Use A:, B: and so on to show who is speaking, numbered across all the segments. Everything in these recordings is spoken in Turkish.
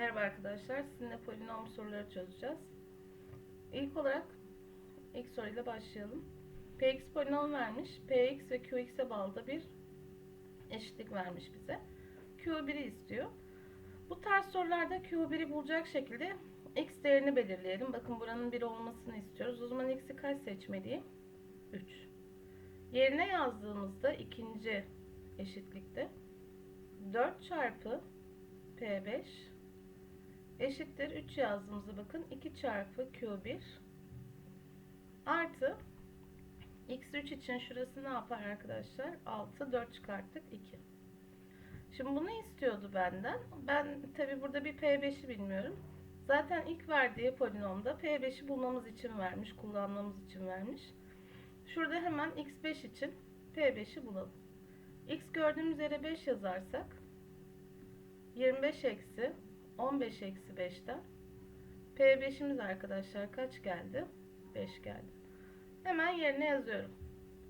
A: Merhaba arkadaşlar. Sizinle polinom soruları çözeceğiz. İlk olarak ilk soruyla başlayalım. Px polinom vermiş. Px ve Qx'e bağlı da bir eşitlik vermiş bize. Q1'i istiyor. Bu tarz sorularda Q1'i bulacak şekilde x değerini belirleyelim. Bakın buranın 1 olmasını istiyoruz. O zaman x'i kaç seçmeliyim? 3. Yerine yazdığımızda ikinci eşitlikte 4 çarpı P5 eşittir 3 yazdığımızda bakın 2 çarpı Q1 artı X3 için şurası ne yapar arkadaşlar? 6 4 çıkarttık 2. Şimdi bunu istiyordu benden. Ben tabi burada bir P5'i bilmiyorum. Zaten ilk verdiği polinomda P5'i bulmamız için vermiş, kullanmamız için vermiş. Şurada hemen X5 için P5'i bulalım. X gördüğümüz yere 5 yazarsak 25 eksi 15 eksi 5'ten P5'imiz arkadaşlar kaç geldi? 5 geldi. Hemen yerine yazıyorum.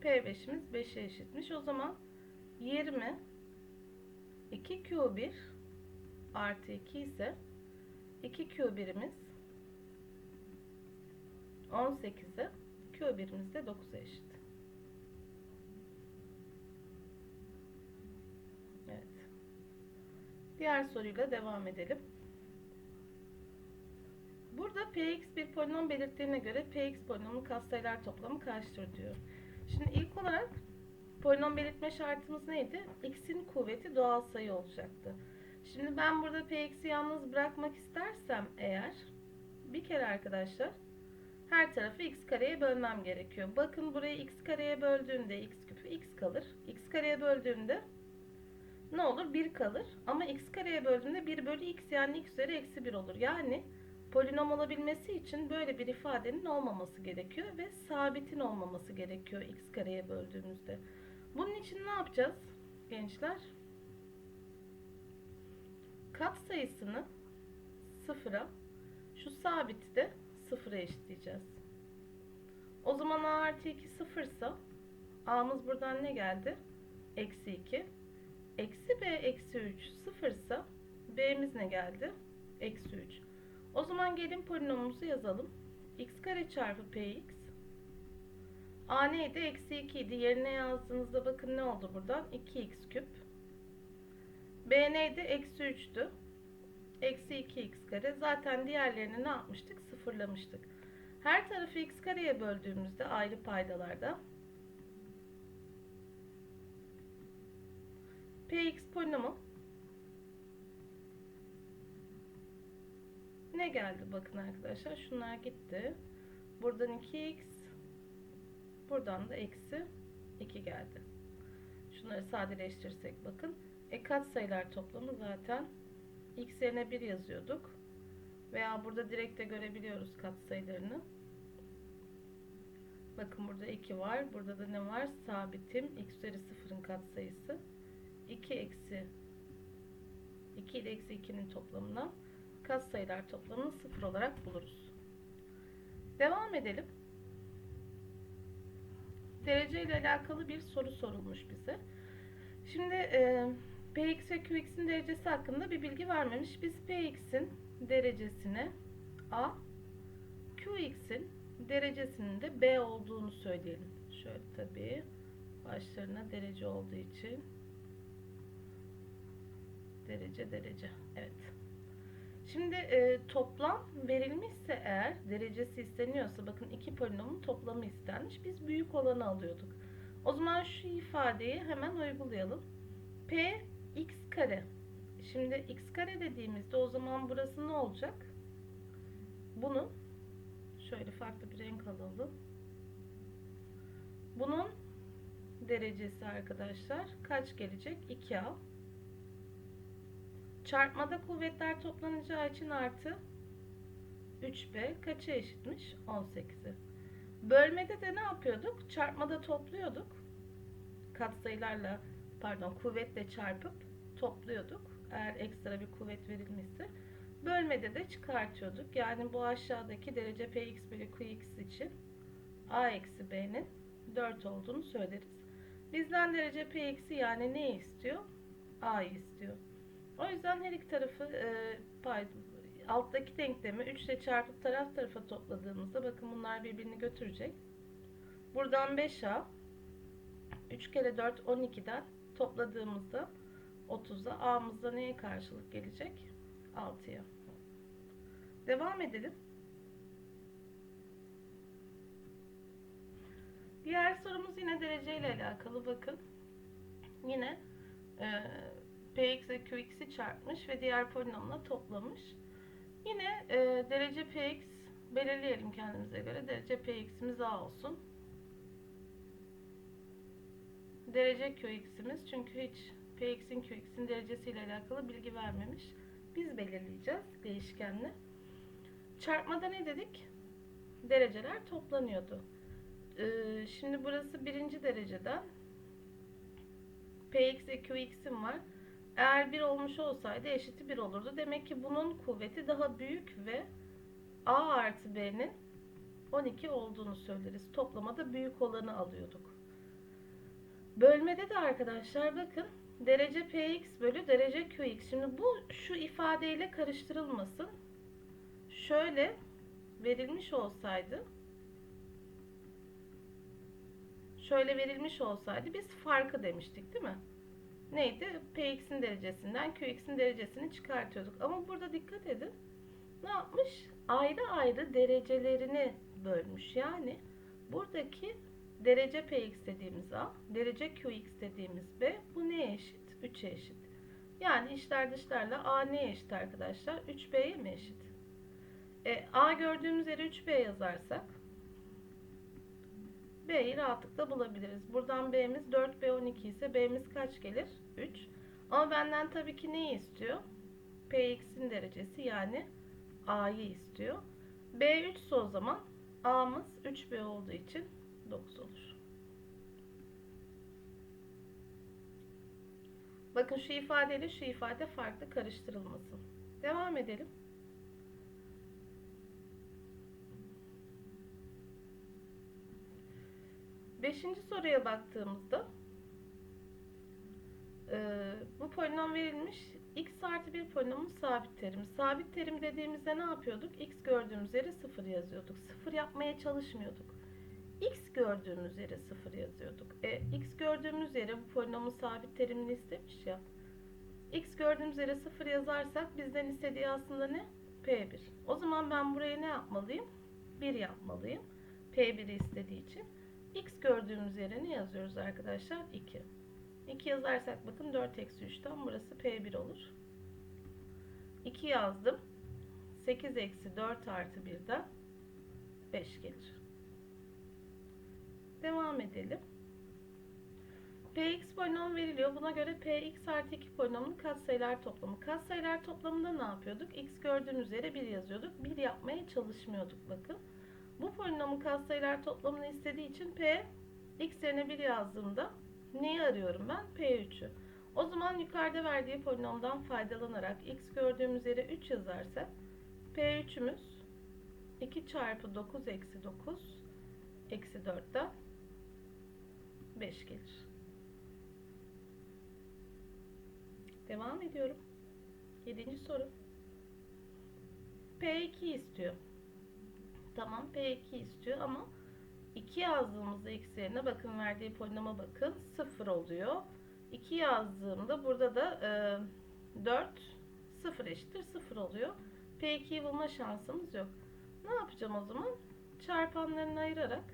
A: P5'imiz 5'e eşitmiş. O zaman 20 2Q1 artı 2 ise 2Q1'imiz 18'e Q1'imiz de 9'a eşit. Evet. Diğer soruyla devam edelim. Burada px bir polinom belirttiğine göre px polinomun katsayılar toplamı kaçtır diyor. Şimdi ilk olarak polinom belirtme şartımız neydi? x'in kuvveti doğal sayı olacaktı. Şimdi ben burada px'i yalnız bırakmak istersem eğer bir kere arkadaşlar her tarafı x kareye bölmem gerekiyor. Bakın burayı x kareye böldüğümde x küpü x kalır. x kareye böldüğümde ne olur? 1 kalır. Ama x kareye böldüğümde 1 bölü x yani x üzeri eksi 1 olur. Yani polinom olabilmesi için böyle bir ifadenin olmaması gerekiyor ve sabitin olmaması gerekiyor x kareye böldüğümüzde. Bunun için ne yapacağız gençler? Kat sayısını sıfıra, şu sabiti de sıfıra eşitleyeceğiz. O zaman a artı 2 sıfırsa a'mız buradan ne geldi? Eksi 2. Eksi b eksi 3 sıfırsa b'miz ne geldi? Eksi 3. O zaman gelin polinomumuzu yazalım. x kare çarpı px. a neydi? Eksi 2 idi. Yerine yazdığınızda bakın ne oldu buradan? 2x küp. b neydi? Eksi 3'tü. Eksi 2x kare. Zaten diğerlerini ne yapmıştık? Sıfırlamıştık. Her tarafı x kareye böldüğümüzde ayrı paydalarda px polinomu ne geldi? Bakın arkadaşlar şunlar gitti. Buradan 2x buradan da eksi 2 geldi. Şunları sadeleştirirsek bakın. E kat sayılar toplamı zaten x yerine 1 yazıyorduk. Veya burada direkt de görebiliyoruz kat sayılarını. Bakın burada 2 var burada da ne var? Sabitim. X üzeri 0'ın kat sayısı. 2 eksi 2 ile eksi 2'nin toplamından katsayılar toplamını 0 olarak buluruz. Devam edelim. Derece ile alakalı bir soru sorulmuş bize. Şimdi e, Px ve Qx'in derecesi hakkında bir bilgi vermemiş. Biz Px'in derecesine A, Qx'in derecesinin de B olduğunu söyleyelim. Şöyle tabii başlarına derece olduğu için derece derece. Evet. Şimdi e, toplam verilmişse eğer derecesi isteniyorsa bakın iki polinomun toplamı istenmiş. Biz büyük olanı alıyorduk. O zaman şu ifadeyi hemen uygulayalım. P x kare. Şimdi x kare dediğimizde o zaman burası ne olacak? Bunu şöyle farklı bir renk alalım. Bunun derecesi arkadaşlar kaç gelecek? 2a. Çarpmada kuvvetler toplanacağı için artı 3b kaça eşitmiş? 18'e. Bölmede de ne yapıyorduk? Çarpmada topluyorduk. Katsayılarla pardon kuvvetle çarpıp topluyorduk. Eğer ekstra bir kuvvet verilmişse. Bölmede de çıkartıyorduk. Yani bu aşağıdaki derece px bölü qx için a eksi b'nin 4 olduğunu söyleriz. Bizden derece px'i yani ne istiyor? a'yı istiyor. O yüzden her iki tarafı e, pay, alttaki denklemi 3 ile çarpıp taraf tarafa topladığımızda bakın bunlar birbirini götürecek. Buradan 5A 3 kere 4 12'den topladığımızda 30'a A'mızda neye karşılık gelecek? 6'ya. Devam edelim. Diğer sorumuz yine dereceyle alakalı. Bakın. Yine e, px ve qx'i çarpmış ve diğer polinomla toplamış. Yine e, derece px belirleyelim kendimize göre. Derece px'imiz a olsun. Derece qx'imiz çünkü hiç px'in qx'in derecesiyle alakalı bilgi vermemiş. Biz belirleyeceğiz değişkenli. Çarpmada ne dedik? Dereceler toplanıyordu. Ee, şimdi burası birinci dereceden px ve qx'im var. Eğer 1 olmuş olsaydı eşiti 1 olurdu. Demek ki bunun kuvveti daha büyük ve a artı b'nin 12 olduğunu söyleriz. Toplamada büyük olanı alıyorduk. Bölmede de arkadaşlar bakın derece px bölü derece qx. Şimdi bu şu ifadeyle karıştırılmasın. Şöyle verilmiş olsaydı şöyle verilmiş olsaydı biz farkı demiştik değil mi? Neydi? Px'in derecesinden Qx'in derecesini çıkartıyorduk. Ama burada dikkat edin. Ne yapmış? Ayrı ayrı derecelerini bölmüş. Yani buradaki derece Px dediğimiz A, derece Qx dediğimiz B. Bu neye eşit? 3'e eşit. Yani içler dışlarla A neye eşit arkadaşlar? 3B'ye mi eşit? E, A gördüğümüz yere 3B yazarsak B'yi rahatlıkla bulabiliriz. Buradan B'miz 4B12 ise B'miz kaç gelir? 3. Ama benden tabii ki neyi istiyor? Px'in derecesi yani A'yı istiyor. B 3 ise o zaman A'mız 3B olduğu için 9 olur. Bakın şu ifadeyle şu ifade farklı karıştırılmasın. Devam edelim. Beşinci soruya baktığımızda e, bu polinom verilmiş. x artı bir polinomun sabit terimi. Sabit terim dediğimizde ne yapıyorduk? x gördüğümüz yere 0 yazıyorduk. 0 yapmaya çalışmıyorduk. x gördüğümüz yere 0 yazıyorduk. E, x gördüğümüz yere bu polinomun sabit terimini istemiş ya. x gördüğümüz yere 0 yazarsak bizden istediği aslında ne? P1. O zaman ben buraya ne yapmalıyım? 1 yapmalıyım. P1'i istediği için. X gördüğümüz yere ne yazıyoruz arkadaşlar? 2. 2 yazarsak bakın 4 eksi 3'ten burası P1 olur. 2 yazdım. 8 eksi 4 artı 1'den 5 gelir. Devam edelim. Px polinom veriliyor. Buna göre Px artı 2 polinomunun katsayılar toplamı. Katsayılar toplamında ne yapıyorduk? X gördüğümüz yere 1 yazıyorduk. 1 yapmaya çalışmıyorduk bakın. Bu polinomun katsayılar toplamını istediği için P x yerine 1 yazdığımda neyi arıyorum ben? P3'ü. O zaman yukarıda verdiği polinomdan faydalanarak x gördüğümüz yere 3 yazarsak P3'ümüz 2 çarpı 9 eksi 9 eksi 4'ten 5 gelir. Devam ediyorum. 7. soru. P2 istiyor. Tamam P2 istiyor ama 2 yazdığımızda x yerine bakın verdiği polinoma bakın 0 oluyor. 2 yazdığımda burada da e, 4 0 eşittir 0 oluyor. P2'yi bulma şansımız yok. Ne yapacağım o zaman? Çarpanlarını ayırarak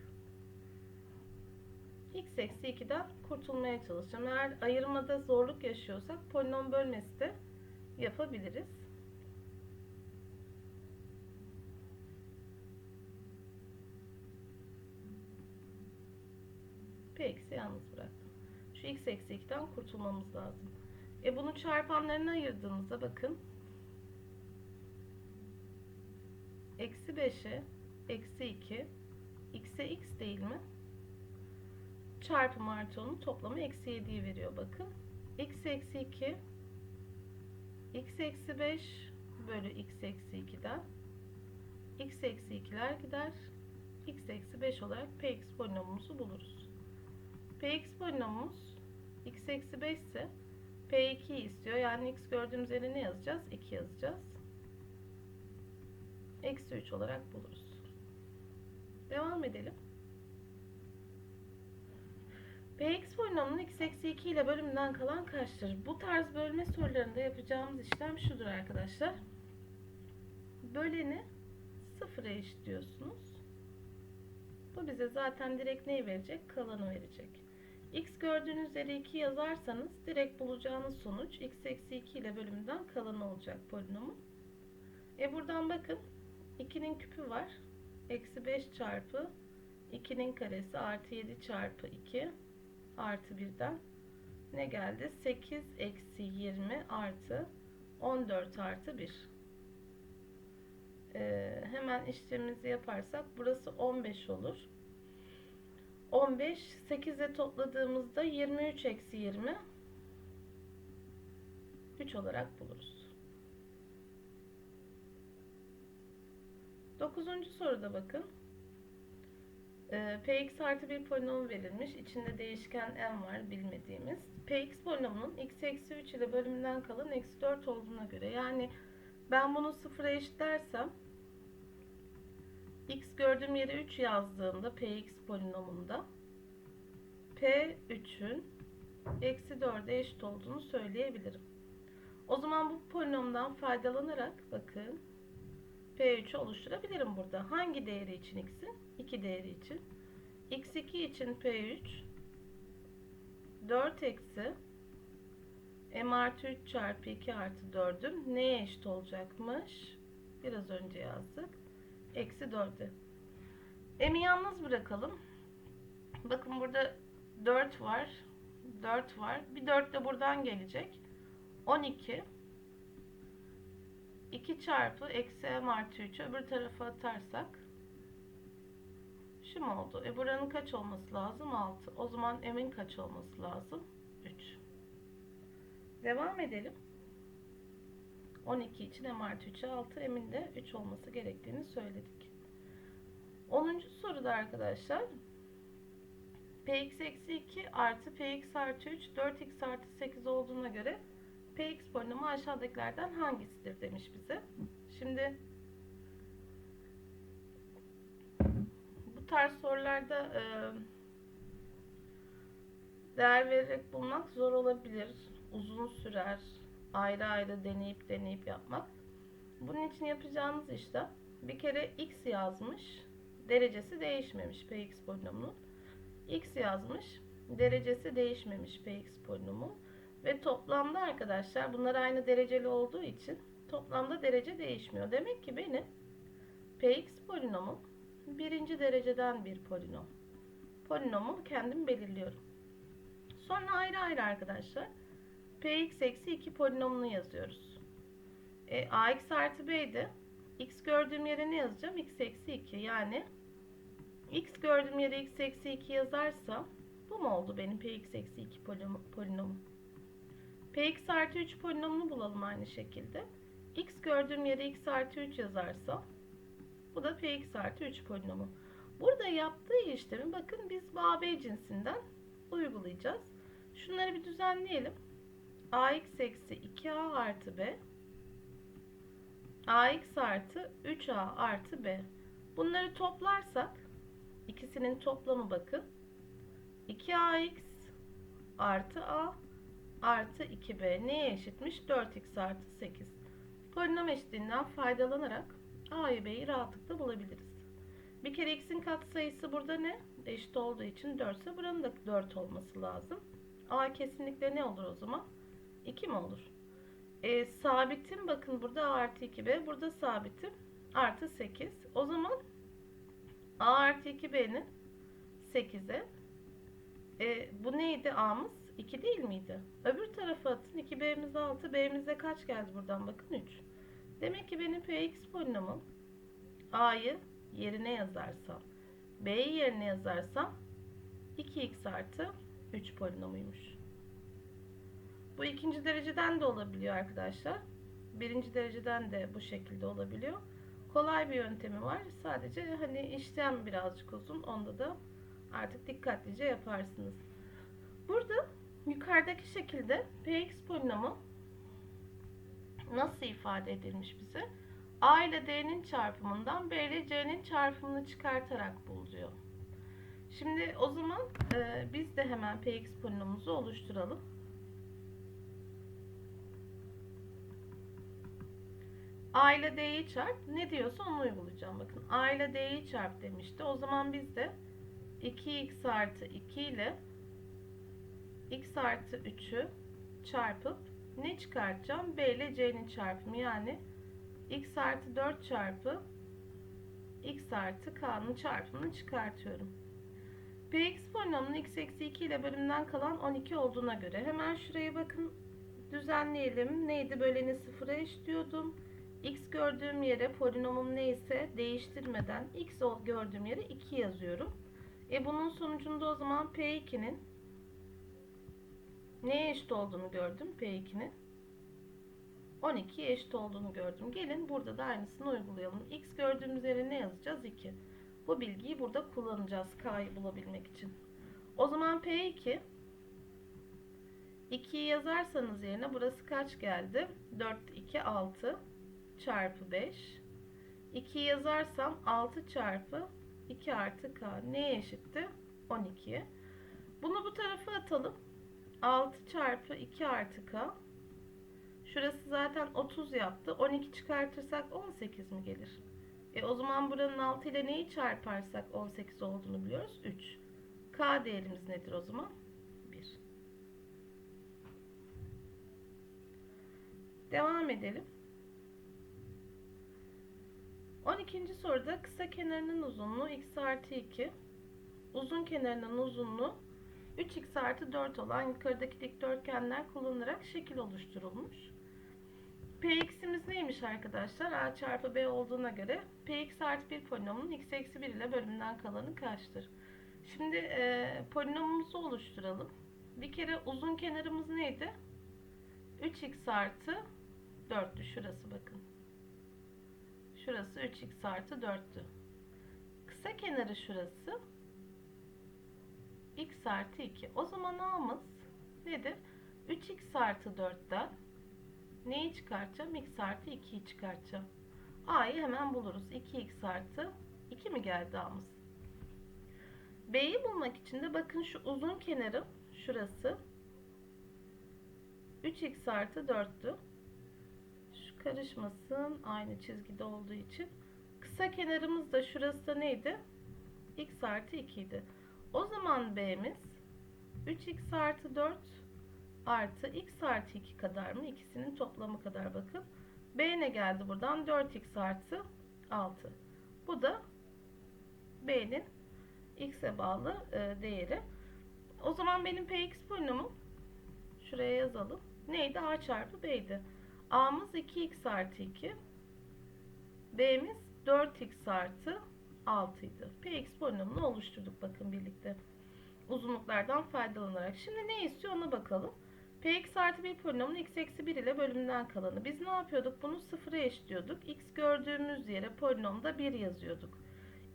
A: x eksi 2'den kurtulmaya çalışacağım. Eğer ayırmada zorluk yaşıyorsak polinom bölmesi de yapabiliriz. P eksi yalnız bıraktım. X eksi 2'den kurtulmamız lazım. E bunu çarpanlarına ayırdığımızda bakın. Eksi 5'e eksi 2 x'e x değil mi? Çarpım artı onun toplamı eksi 7'yi veriyor bakın. x eksi 2 x eksi 5 bölü x eksi 2'den x eksi 2'ler gider. x eksi 5 olarak px polinomumuzu buluruz. Px polinomumuz x eksi 5 ise P2 istiyor. Yani x gördüğümüz yere ne yazacağız? 2 yazacağız. Eksi 3 olarak buluruz. Devam edelim. Px polinomunu x eksi 2 ile bölümünden kalan kaçtır? Bu tarz bölme sorularında yapacağımız işlem şudur arkadaşlar. Böleni sıfıra eşitliyorsunuz. Bu bize zaten direkt neyi verecek? Kalanı verecek. X gördüğünüz yere 2 yazarsanız direkt bulacağınız sonuç x eksi 2 ile bölümünden kalanı olacak polinomun. E buradan bakın 2'nin küpü var. Eksi 5 çarpı 2'nin karesi artı 7 çarpı 2 artı 1'den ne geldi? 8 eksi 20 artı 14 artı 1. Ee, hemen işlemimizi yaparsak burası 15 olur. 15 8 ile topladığımızda 23 eksi 20 3 olarak buluruz. Dokuzuncu soruda bakın. Ee, Px artı bir polinom verilmiş. İçinde değişken m var bilmediğimiz. Px polinomunun x eksi 3 ile bölümünden kalan eksi 4 olduğuna göre. Yani ben bunu sıfıra eşitlersem x gördüğüm yere 3 yazdığımda px polinomunda p3'ün eksi 4'e eşit olduğunu söyleyebilirim. O zaman bu polinomdan faydalanarak bakın P3'ü oluşturabilirim burada. Hangi değeri için x'in? 2 değeri için. x2 için P3 4 eksi m artı 3 çarpı 2 artı 4'ün neye eşit olacakmış? Biraz önce yazdık. Eksi 4'e. M'i yalnız bırakalım. Bakın burada 4 var. 4 var. Bir 4 de buradan gelecek. 12 2 çarpı eksi m artı 3'ü öbür tarafa atarsak şu mu oldu? E buranın kaç olması lazım? 6. O zaman m'in kaç olması lazım? 3. Devam edelim. 12 için m artı 3'e 6. M'in de 3 olması gerektiğini söyledik. 10. soruda arkadaşlar px eksi 2 artı px artı 3 4x artı 8 olduğuna göre Px polinomu aşağıdakilerden hangisidir demiş bize. Şimdi bu tarz sorularda e, değer vererek bulmak zor olabilir. Uzun sürer. Ayrı ayrı deneyip deneyip yapmak. Bunun için yapacağımız işte bir kere x yazmış. Derecesi değişmemiş Px polinomunun. x yazmış. Derecesi değişmemiş Px polinomu. Ve toplamda arkadaşlar bunlar aynı dereceli olduğu için toplamda derece değişmiyor. Demek ki benim Px polinomum birinci dereceden bir polinom. Polinomu kendim belirliyorum. Sonra ayrı ayrı arkadaşlar Px eksi 2 polinomunu yazıyoruz. E, Ax artı B'de x gördüğüm yere ne yazacağım? x eksi 2 yani x gördüğüm yere x eksi 2 yazarsam bu mu oldu benim Px eksi 2 polinomum? Px artı 3 polinomunu bulalım aynı şekilde. x gördüğüm yere x artı 3 yazarsam bu da px artı 3 polinomu. Burada yaptığı işlemi bakın biz AB cinsinden uygulayacağız. Şunları bir düzenleyelim. Ax eksi 2a artı b ax artı 3a artı b. Bunları toplarsak ikisinin toplamı bakın. 2ax artı a artı 2b neye eşitmiş? 4x artı 8. Polinom eşitliğinden faydalanarak a'yı b'yi rahatlıkla bulabiliriz. Bir kere x'in katsayısı burada ne? Eşit olduğu için 4 ise buranın da 4 olması lazım. a kesinlikle ne olur o zaman? 2 mi olur? E, sabitim bakın burada a artı 2b. Burada sabitim artı 8. O zaman a artı 2b'nin 8'e. E, bu neydi a'mız? 2 değil miydi? Öbür tarafa atın. 2b'miz 6. b'mize kaç geldi buradan? Bakın 3. Demek ki benim px polinomum a'yı yerine yazarsam b'yi yerine yazarsam 2x artı 3 polinomuymuş. Bu ikinci dereceden de olabiliyor arkadaşlar. Birinci dereceden de bu şekilde olabiliyor. Kolay bir yöntemi var. Sadece hani işlem birazcık uzun. Onda da artık dikkatlice yaparsınız. Burada yukarıdaki şekilde px polinomu nasıl ifade edilmiş bize? A ile D'nin çarpımından B ile C'nin çarpımını çıkartarak buluyor. Şimdi o zaman e, biz de hemen px polinomumuzu oluşturalım. A ile D'yi çarp. Ne diyorsa onu uygulayacağım. Bakın A ile D'yi çarp demişti. O zaman biz de 2x artı 2 ile x artı 3'ü çarpıp ne çıkartacağım? B ile C'nin çarpımı yani x artı 4 çarpı x artı k'nın çarpımını çıkartıyorum. Px polinomunun x eksi 2 ile bölümden kalan 12 olduğuna göre hemen şuraya bakın düzenleyelim. Neydi? Böleni sıfıra eşliyordum. X gördüğüm yere polinomum neyse değiştirmeden x gördüğüm yere 2 yazıyorum. E bunun sonucunda o zaman P2'nin neye eşit olduğunu gördüm P2'nin. 12'ye eşit olduğunu gördüm. Gelin burada da aynısını uygulayalım. X gördüğümüz yere ne yazacağız? 2. Bu bilgiyi burada kullanacağız K'yı bulabilmek için. O zaman P2 2'yi yazarsanız yerine burası kaç geldi? 4, 2, 6 çarpı 5. 2'yi yazarsam 6 çarpı 2 artı K neye eşitti? 12'ye. Bunu bu tarafa atalım. 6 çarpı 2 artı K Şurası zaten 30 yaptı. 12 çıkartırsak 18 mi gelir? E o zaman buranın 6 ile neyi çarparsak 18 olduğunu biliyoruz. 3. K değerimiz nedir o zaman? 1. Devam edelim. 12. soruda kısa kenarının uzunluğu x artı 2. Uzun kenarının uzunluğu 3x artı 4 olan yukarıdaki dikdörtgenler kullanılarak şekil oluşturulmuş. Px'imiz neymiş arkadaşlar? A çarpı B olduğuna göre Px artı 1 polinomunun x eksi 1 ile bölümünden kalanı kaçtır? Şimdi e, polinomumuzu oluşturalım. Bir kere uzun kenarımız neydi? 3x artı 4'tü. Şurası bakın. Şurası 3x artı 4'tü. Kısa kenarı şurası. x artı 2. O zaman a'mız nedir? 3x artı 4'ten neyi çıkartacağım? x artı 2'yi çıkartacağım. a'yı hemen buluruz. 2x artı 2 mi geldi a'mız? b'yi bulmak için de bakın şu uzun kenarım şurası 3x artı 4'tü. Karışmasın aynı çizgide olduğu için. Kısa kenarımız da şurası da neydi? x artı 2 idi. O zaman b'miz 3x artı 4 artı x artı 2 kadar mı? İkisinin toplamı kadar bakın. b ne geldi buradan? 4x artı 6. Bu da b'nin x'e bağlı e, değeri. O zaman benim px polinomum şuraya yazalım. Neydi? a çarpı b'ydi. A'mız 2x artı 2. b'miz 4x artı 6 idi. px polinomunu oluşturduk bakın birlikte. Uzunluklardan faydalanarak. Şimdi ne istiyor ona bakalım. Px artı 1 polinomun x eksi 1 ile bölümünden kalanı. Biz ne yapıyorduk? Bunu sıfıra eşliyorduk. x gördüğümüz yere polinomda 1 yazıyorduk.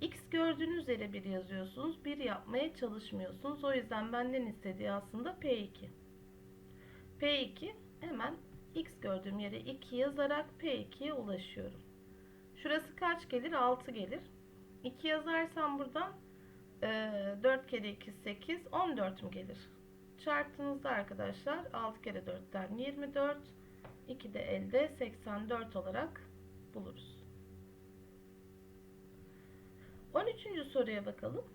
A: x gördüğünüz yere 1 yazıyorsunuz. 1 yapmaya çalışmıyorsunuz. O yüzden benden istediği aslında P2. P2 hemen x gördüğüm yere 2 yazarak P2'ye ulaşıyorum. Şurası kaç gelir? 6 gelir. 2 yazarsam buradan e, 4 kere 2 8 14 mü gelir? Çarptığınızda arkadaşlar 6 kere 4'ten 24 2 de elde 84 olarak buluruz. 13. soruya bakalım.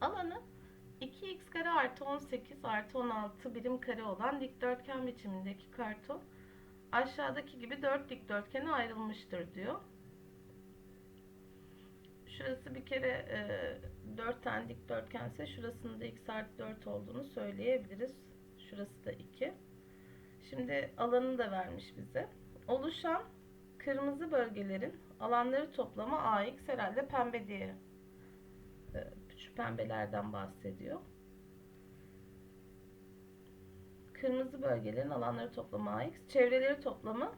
A: Alanı 2x kare artı 18 artı 16 birim kare olan dikdörtgen biçimindeki karton aşağıdaki gibi 4 dikdörtgene ayrılmıştır diyor. Şurası bir kere e, 4 tane dikdörtgense şurasının da x artı 4 olduğunu söyleyebiliriz. Şurası da 2. Şimdi alanını da vermiş bize. Oluşan kırmızı bölgelerin alanları toplamı ax herhalde pembe diye e, şu pembelerden bahsediyor. Kırmızı bölgelerin alanları toplamı ax, çevreleri toplamı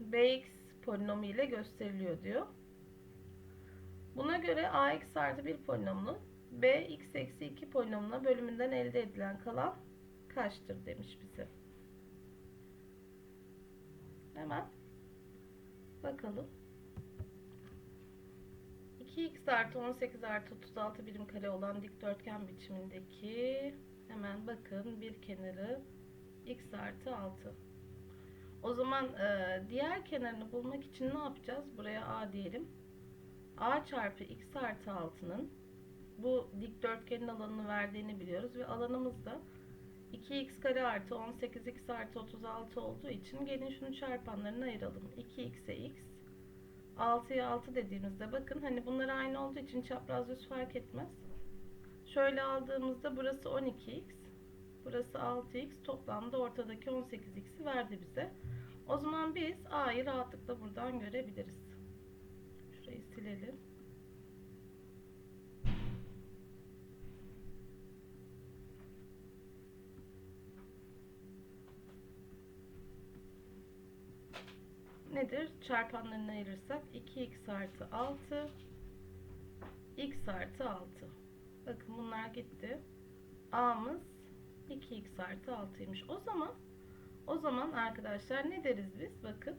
A: bx polinomu ile gösteriliyor diyor. Buna göre ax artı bir polinomunu b x eksi 2 polinomuna bölümünden elde edilen kalan kaçtır demiş bize. Hemen bakalım. 2x artı 18 artı 36 birim kare olan dikdörtgen biçimindeki hemen bakın bir kenarı x artı 6. O zaman e, diğer kenarını bulmak için ne yapacağız? Buraya a diyelim. a çarpı x artı 6'nın bu dikdörtgenin alanını verdiğini biliyoruz ve alanımız da 2x kare artı 18x artı 36 olduğu için gelin şunu çarpanlarını ayıralım. 2x'e x 6'ya 6 dediğimizde bakın hani bunlar aynı olduğu için çapraz yüz fark etmez. Şöyle aldığımızda burası 12x burası 6x toplamda ortadaki 18x'i verdi bize. O zaman biz a'yı rahatlıkla buradan görebiliriz. Şurayı silelim. nedir? Çarpanlarını ayırırsak 2x artı 6 x artı 6. Bakın bunlar gitti. A'mız 2x artı 6'ymış. O zaman o zaman arkadaşlar ne deriz biz? Bakın.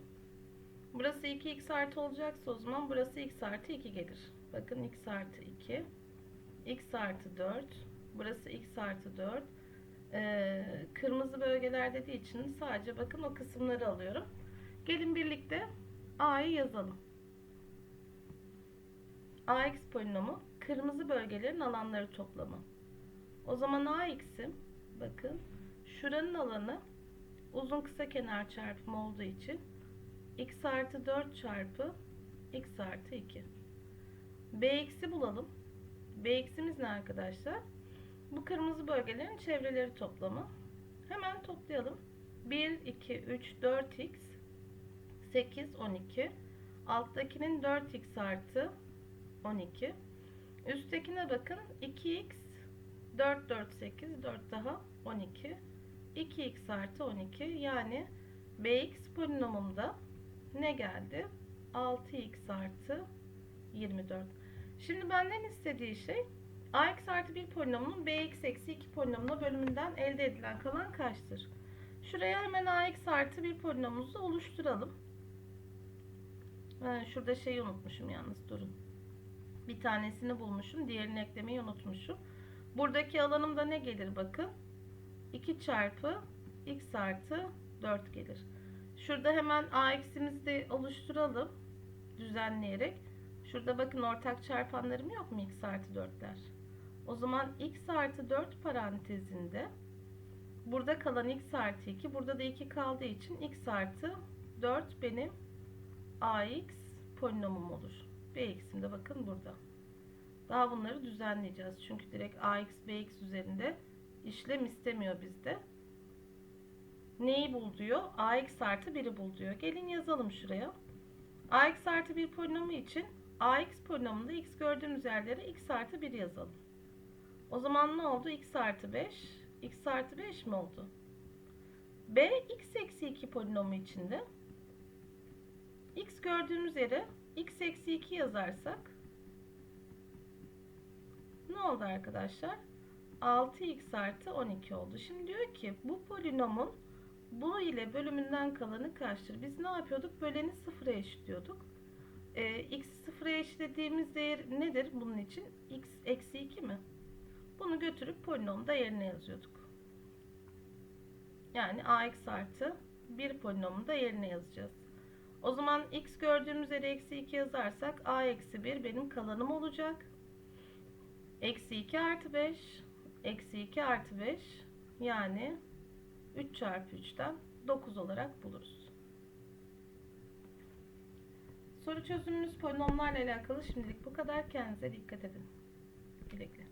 A: Burası 2x artı olacaksa o zaman burası x artı 2 gelir. Bakın x artı 2 x artı 4 burası x artı 4 ee, kırmızı bölgeler dediği için sadece bakın o kısımları alıyorum. Gelin birlikte a'yı yazalım. ax polinomu kırmızı bölgelerin alanları toplamı. O zaman ax'im bakın şuranın alanı uzun kısa kenar çarpımı olduğu için x artı 4 çarpı x artı 2. bx'i bulalım. bx'imiz ne arkadaşlar? Bu kırmızı bölgelerin çevreleri toplamı. Hemen toplayalım. 1, 2, 3, 4x 8, 12. Alttakinin 4x artı 12. Üsttekine bakın 2x 4, 4, 8, 4 daha 12. 2x artı 12 yani bx polinomumda ne geldi? 6x artı 24. Şimdi benden istediği şey ax artı 1 polinomunun bx eksi 2 polinomuna bölümünden elde edilen kalan kaçtır? Şuraya hemen ax artı 1 polinomumuzu oluşturalım. Ha, şurada şeyi unutmuşum yalnız durun. Bir tanesini bulmuşum. Diğerini eklemeyi unutmuşum. Buradaki alanımda ne gelir bakın. 2 çarpı x artı 4 gelir. Şurada hemen ax'imizi de oluşturalım. Düzenleyerek. Şurada bakın ortak çarpanlarım yok mu x artı 4'ler. O zaman x artı 4 parantezinde burada kalan x artı 2 burada da 2 kaldığı için x artı 4 benim ax polinomum olur. bx'im de bakın burada. Daha bunları düzenleyeceğiz. Çünkü direkt ax bx üzerinde işlem istemiyor bizde. Neyi bul diyor? ax artı 1'i bul diyor. Gelin yazalım şuraya. ax artı 1 polinomu için ax polinomunda x gördüğümüz yerlere x artı 1 yazalım. O zaman ne oldu? x artı 5. x artı 5 mi oldu? b x eksi 2 polinomu içinde x gördüğümüz yere x eksi 2 yazarsak ne oldu arkadaşlar? 6x artı 12 oldu. Şimdi diyor ki bu polinomun bu ile bölümünden kalanı kaçtır? Biz ne yapıyorduk? Böleni sıfıra eşitliyorduk. Ee, x sıfıra eşitlediğimiz değer nedir bunun için? x eksi 2 mi? Bunu götürüp polinomda yerine yazıyorduk. Yani ax artı 1 polinomu da yerine yazacağız. O zaman x gördüğümüz yere eksi 2 yazarsak a eksi 1 benim kalanım olacak. Eksi 2 artı 5 eksi 2 artı 5 yani 3 çarpı 3'ten 9 olarak buluruz. Soru çözümümüz polinomlarla alakalı şimdilik bu kadar. Kendinize dikkat edin. Güle.